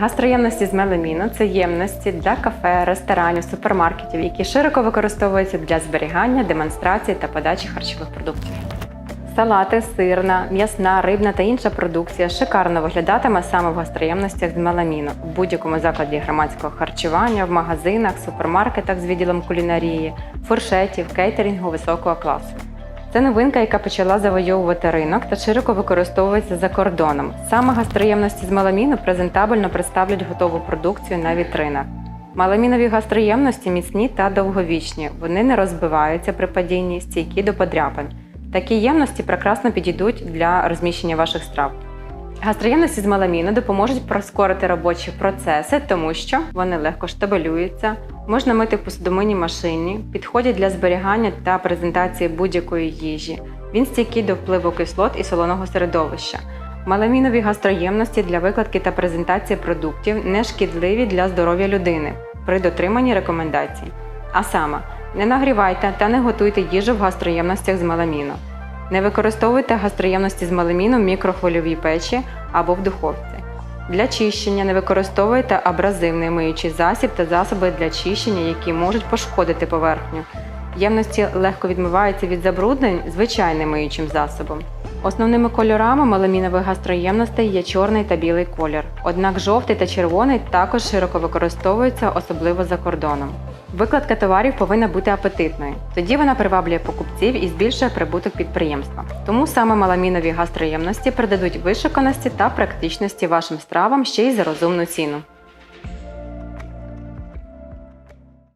Гастроємності з меламіну це ємності для кафе, ресторанів, супермаркетів, які широко використовуються для зберігання, демонстрації та подачі харчових продуктів. Салати, сирна, м'ясна, рибна та інша продукція шикарно виглядатиме саме в гастроємностях з меламіну в будь-якому закладі громадського харчування, в магазинах, супермаркетах з відділом кулінарії, фуршетів, кейтерінгу високого класу. Це новинка, яка почала завойовувати ринок та широко використовується за кордоном. Саме гастроємності з меламіну презентабельно представлять готову продукцію на вітринах. Маламінові гастроємності міцні та довговічні. Вони не розбиваються при падінні, стійкі до подряпин. Такі ємності прекрасно підійдуть для розміщення ваших страв. Гастроємності з меламіну допоможуть прискорити робочі процеси, тому що вони легко штабелюються, можна мити в посудомийній машині, підходять для зберігання та презентації будь-якої їжі. Він стійкий до впливу кислот і солоного середовища. Меламінові гастроємності для викладки та презентації продуктів не шкідливі для здоров'я людини при дотриманні рекомендацій. А саме, не нагрівайте та не готуйте їжу в гастроємностях з меламіну. Не використовуйте гастроємності з меламіну в мікрохвильовій печі або в духовці. Для чищення не використовуйте абразивний миючий засіб та засоби для чищення, які можуть пошкодити поверхню. Ємності легко відмиваються від забруднень звичайним миючим засобом. Основними кольорами меламінових гастроємностей є чорний та білий колір. Однак жовтий та червоний також широко використовуються, особливо за кордоном. Викладка товарів повинна бути апетитною. Тоді вона приваблює покупців і збільшує прибуток підприємства. Тому саме маламінові гастроємності придадуть вишиканості та практичності вашим стравам ще й за розумну ціну.